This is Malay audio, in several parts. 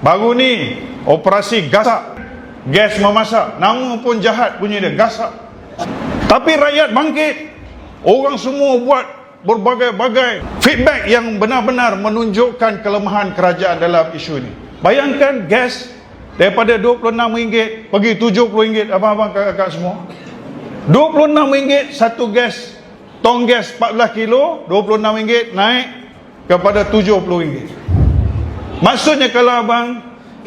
Baru ni operasi gasak. Gas memasak. Nama pun jahat bunyi dia gasak. Tapi rakyat bangkit. Orang semua buat berbagai-bagai feedback yang benar-benar menunjukkan kelemahan kerajaan dalam isu ini bayangkan gas daripada RM26 pergi RM70 abang-abang kakak-kakak semua. RM26 satu gas tong gas 14 kilo RM26 naik kepada RM70 Maksudnya kalau abang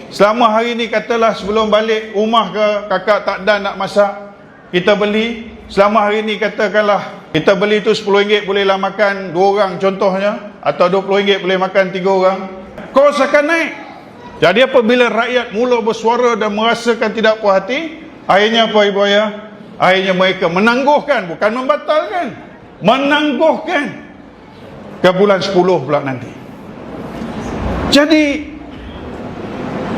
selama hari ni katalah sebelum balik rumah ke kakak tak ada nak masak, kita beli. Selama hari ni katakanlah kita beli tu RM10 bolehlah makan dua orang contohnya atau RM20 boleh makan tiga orang. Kos akan naik. Jadi apabila rakyat mula bersuara dan merasakan tidak puas hati, akhirnya apa ibu ayah? Akhirnya mereka menangguhkan bukan membatalkan. Menangguhkan ke bulan 10 pula nanti. Jadi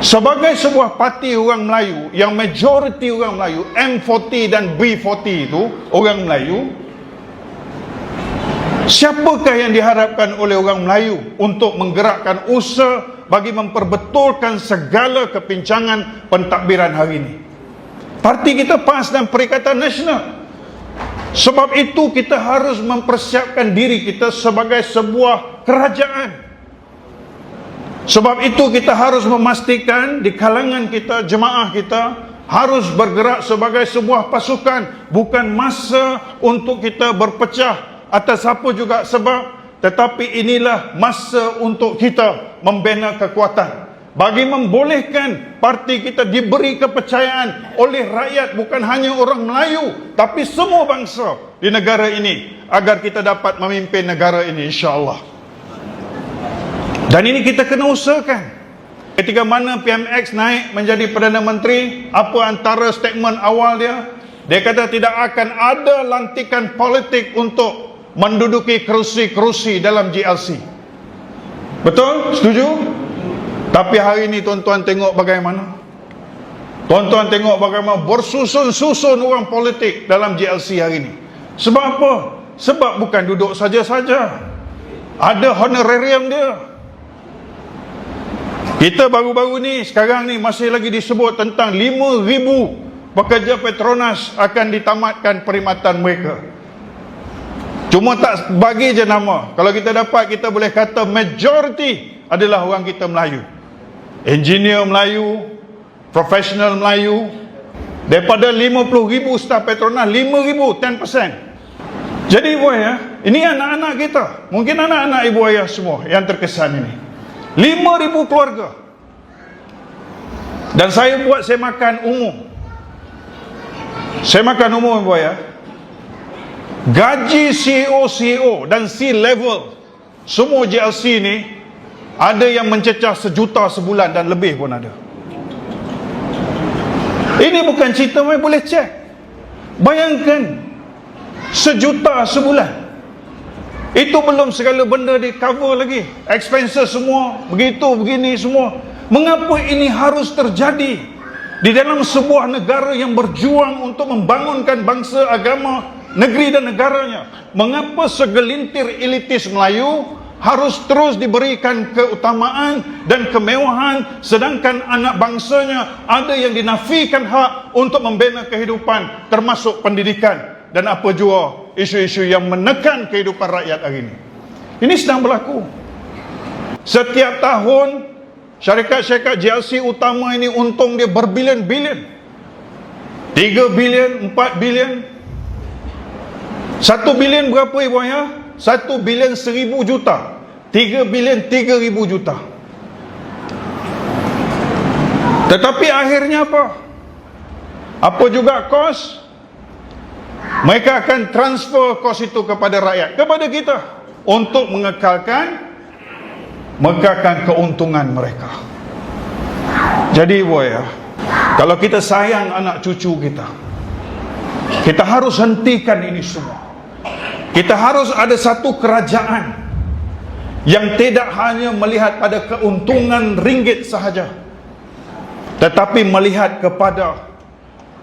sebagai sebuah parti orang Melayu yang majoriti orang Melayu M40 dan B40 itu orang Melayu siapakah yang diharapkan oleh orang Melayu untuk menggerakkan usaha bagi memperbetulkan segala kepincangan pentadbiran hari ini? Parti kita PAS dan Perikatan Nasional. Sebab itu kita harus mempersiapkan diri kita sebagai sebuah kerajaan sebab itu kita harus memastikan di kalangan kita, jemaah kita harus bergerak sebagai sebuah pasukan, bukan masa untuk kita berpecah atas apa juga sebab, tetapi inilah masa untuk kita membina kekuatan. Bagi membolehkan parti kita diberi kepercayaan oleh rakyat bukan hanya orang Melayu tapi semua bangsa di negara ini agar kita dapat memimpin negara ini insya-Allah. Dan ini kita kena usahakan. Ketika mana PMX naik menjadi Perdana Menteri, apa antara statement awal dia? Dia kata tidak akan ada lantikan politik untuk menduduki kerusi-kerusi dalam GLC. Betul? Setuju? Tapi hari ini tuan-tuan tengok bagaimana? Tuan-tuan tengok bagaimana bersusun-susun orang politik dalam GLC hari ini. Sebab apa? Sebab bukan duduk saja-saja. Ada honorarium dia. Kita baru-baru ni sekarang ni masih lagi disebut tentang 5,000 pekerja Petronas akan ditamatkan perkhidmatan mereka. Cuma tak bagi je nama. Kalau kita dapat kita boleh kata majority adalah orang kita Melayu. Engineer Melayu, profesional Melayu. Daripada 50,000 staf Petronas, 5,000, 10%. Jadi ibu ayah, ini anak-anak kita. Mungkin anak-anak ibu ayah semua yang terkesan ini. Lima ribu keluarga. Dan saya buat saya makan umum. Saya makan umum buat ya gaji CEO CEO dan C level semua JLC ni ada yang mencecah sejuta sebulan dan lebih pun ada. Ini bukan cerita boleh cek bayangkan sejuta sebulan itu belum segala benda di cover lagi. Expenses semua, begitu, begini semua. Mengapa ini harus terjadi? Di dalam sebuah negara yang berjuang untuk membangunkan bangsa, agama, negeri dan negaranya. Mengapa segelintir elitis Melayu harus terus diberikan keutamaan dan kemewahan sedangkan anak bangsanya ada yang dinafikan hak untuk membina kehidupan termasuk pendidikan dan apa jua isu-isu yang menekan kehidupan rakyat hari ini. Ini sedang berlaku. Setiap tahun syarikat-syarikat GLC utama ini untung dia berbilion-bilion. 3 bilion, 4 bilion. 1 bilion berapa ibu ayah? 1 bilion 1000 juta. 3 bilion 3000 juta. Tetapi akhirnya apa? Apa juga kos? Mereka akan transfer kos itu kepada rakyat, kepada kita untuk mengekalkan mengekalkan keuntungan mereka. Jadi boy ya, kalau kita sayang anak cucu kita, kita harus hentikan ini semua. Kita harus ada satu kerajaan yang tidak hanya melihat pada keuntungan ringgit sahaja, tetapi melihat kepada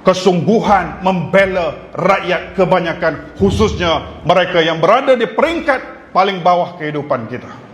kesungguhan membela rakyat kebanyakan khususnya mereka yang berada di peringkat paling bawah kehidupan kita.